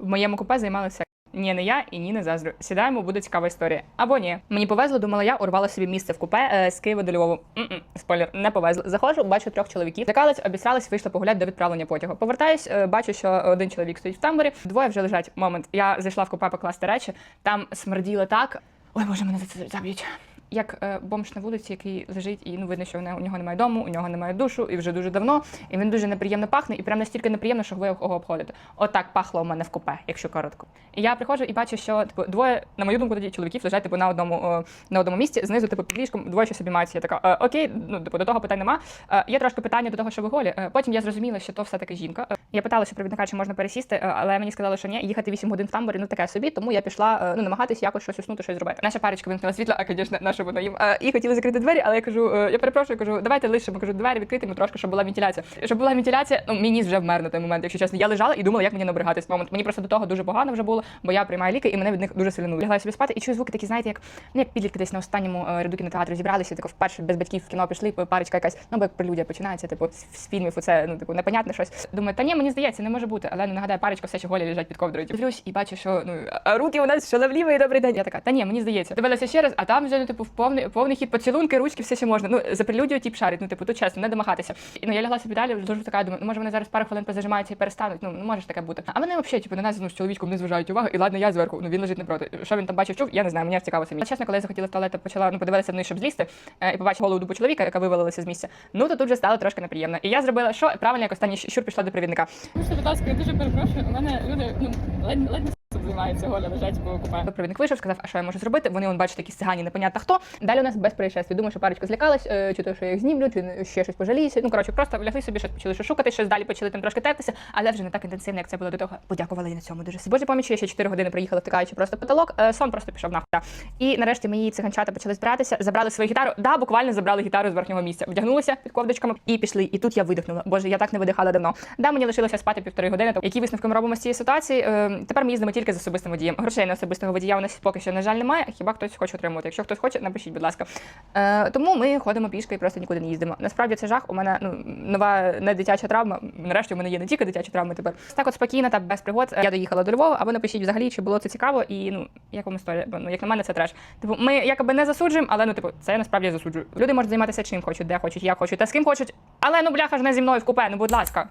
в моєму купе займалися. Ні, не я і ні, не заздрю. Сідаємо, буде цікава історія. Або ні. Мені повезло, думала я, урвала собі місце в купе е, з Києва до Львову. М-м, спойлер, не повезло. Заходжу, бачу трьох чоловіків. Злякалась, обісралась, вийшла погуляти до відправлення потягу. Повертаюсь, е, бачу, що один чоловік стоїть в тамбурі, двоє вже лежать. Момент. Я зайшла в купе покласти речі. Там смерділо так. Ой, боже, мене за це заб'ють. Як е, бомж на вулиці, який лежить, і ну видно, що у нього немає дому, у нього немає душу, і вже дуже давно. І він дуже неприємно пахне, і прям настільки неприємно, що ви його обходите. Отак пахло у мене в купе, якщо коротко. І я приходжу і бачу, що типу двоє, на мою думку, тоді чоловіків лежать типу на одному е, на одному місці. Знизу, типу, під ліжком двоє собі мають. Я така, е, окей, ну типу, до того питань нема. Е, є трошки питання до того, що ви голі. Е, потім я зрозуміла, що то все таки жінка. Е, я питалася провідника, чи можна пересісти, е, але мені сказали, що ні, їхати 8 годин в тамбурі, ну таке собі, тому я пішла ну намагатись якось щось уснути, щось зробити. Наша парочка вимкнула світло, а звісно, наша вона їм. І хотіли закрити двері, але я кажу, е, я перепрошую, кажу, давайте лишимо, кажу, двері відкритими трошки, щоб була вентиляція. Щоб була вентиляція, ну мій ніс вже вмер на той момент, якщо чесно. Я лежала і думала, як мені набригатись момент. Мені просто до того дуже погано вже було, бо я приймаю ліки, і мене від них дуже сильно. Лягла собі спати і чую звуки такі, знаєте, як ну як підлітки десь на останньому е, ряду кінотеатру зібралися, тако вперше без батьків в кіно пішли, парочка якась, ну бо як прелюдія починається, типу з, фільмів, оце ну типу непонятне щось. Думаю, та ні, мені здається, не може бути. Але ну нагадаю, парочка все ще голі лежать під ковдрою. Дивлюсь і бачу, що ну руки у нас шаловливі, добрий день. Я така, та ні, мені здається. Дивилася ще раз, а там вже ну типу повний повний хід поцілунки, ручки, все ще можна. Ну за прелюдію тіп шарить. Ну типу, тут чесно, не домагатися. І ну я лягла собі далі, дуже така думаю, ну може вони зараз пару хвилин позажимаються і перестануть. Ну не може ж таке бути. А вони взагалі, типу, на нас ну, з чоловічком не зважають увагу. І ладно, я зверху. Ну він лежить напроти. Що він там бачив, чув, я не знаю. Мені цікаво самі. Чесно, коли я захотіла в туалет, почала ну подивилася вниз, щоб злізти, е, і побачила голу дубу чоловіка, яка вивалилася з місця. Ну то тут вже стало трошки неприємно. І я зробила що правильно, як останній щур пішла до провідника. Ну що, будь ласка, я дуже перепрошую. У мене люди ну ледь ледь займаються голя, лежать купе. Провідник вийшов, сказав, а що я можу зробити? Вони он бачите, якісь цигані, непонятно хто. Далі у нас без происшествий. Думаю, що парочка злякалась, е, чи то, що я їх знімлю, чи ще щось пожаліюся. Ну коротше, просто лягли собі, щось почали шукати, щось далі почали там трошки тертися, але вже не так інтенсивно, як це було до того. Подякували на цьому дуже. Боже помічі, я ще 4 години приїхала, втикаючи просто потолок. Е, сон просто пішов нахуй. І нарешті мої циганчата почали збиратися, забрали свою гітару. Да, буквально забрали гітару з верхнього місця. Вдягнулися під ковдочками і пішли. І тут я видихнула. Боже, я так не видихала давно. Да, мені лишилося спати півтори години. Які висновки ми робимо з цієї ситуації? Е, тепер ми їздимо тільки з особистим водієм. Грошей на особистого водія у нас поки що, на жаль, немає. Хіба хтось хоче отримувати? Якщо хтось хоче, напишіть, будь ласка. Е, тому ми ходимо пішки і просто нікуди не їздимо. Насправді це жах. У мене ну нова не дитяча травма. Нарешті у мене є не тільки дитячі травми. Тепер так, от спокійно та без пригод. Я доїхала до Львова. А ви напишіть взагалі, чи було це цікаво, і ну як вам історія? Бо ну як на мене, це треш. Типу, ми якоби не засуджуємо, але ну типу, це я насправді засуджую. Люди можуть займатися чим хочуть, де хочуть, як хочуть, та з ким хочуть. Але ну бляха ж не зі мною в купе. Ну будь ласка.